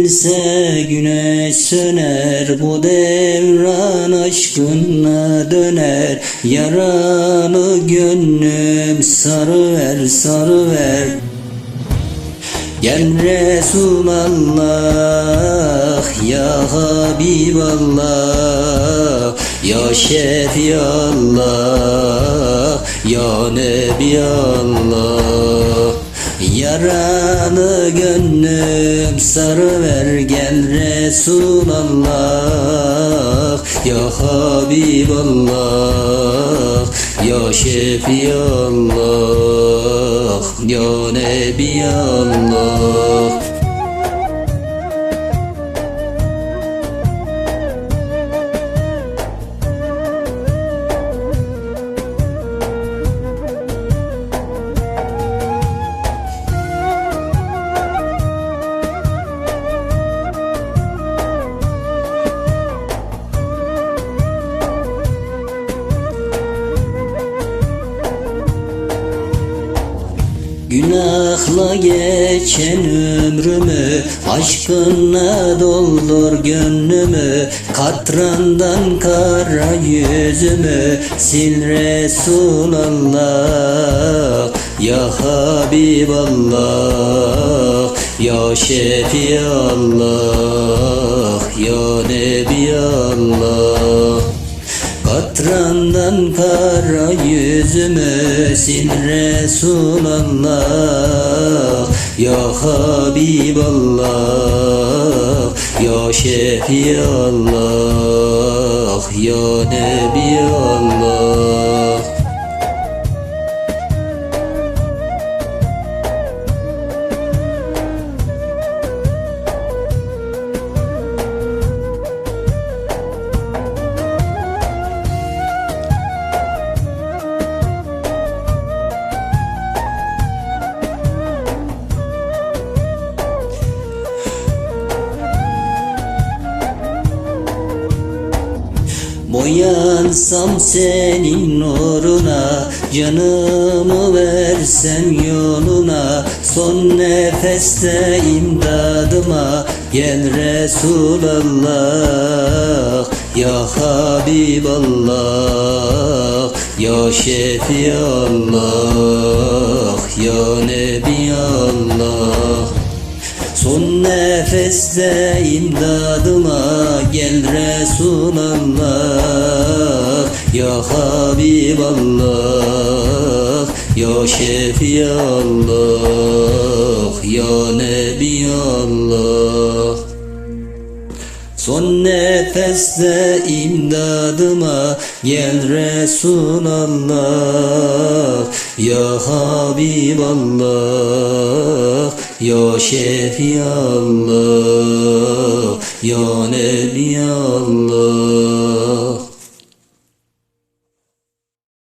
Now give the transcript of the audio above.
Çekilse güneş söner bu devran aşkınla döner. Yaralı gönlüm sarıver sarıver. Gel Resulallah ya Habiballah. Ya Şefiallah ya Nebiallah Yaralı gönlüm sarıver gel Resulallah. Ya Habiballah Ya Şefiallah Ya Nebiallah Günahla geçen ömrümü Aşkınla doldur gönlümü Katrandan kara yüzümü Sil Resulallah Ya Habiballah Ya Şefiallah Ya Nebiallah Katrandan kara yüzümü sil Resulallah. Ya Habiballah Ya Şefiallah Ya Nebiallah Boyansam senin nuruna Canımı versem yoluna. Son nefeste imdadıma Gel Resulallah. Ya Habiballah Ya Şefiallah Ya Nebiallah Son nefeste imdadıma gel Resulallah. Ya Habiballah Ya Şefiallah Ya Nebiallah. Son nefeste imdadıma gel Resulallah. Ya Habiballah Ya Şefiallah Ya Nebiallah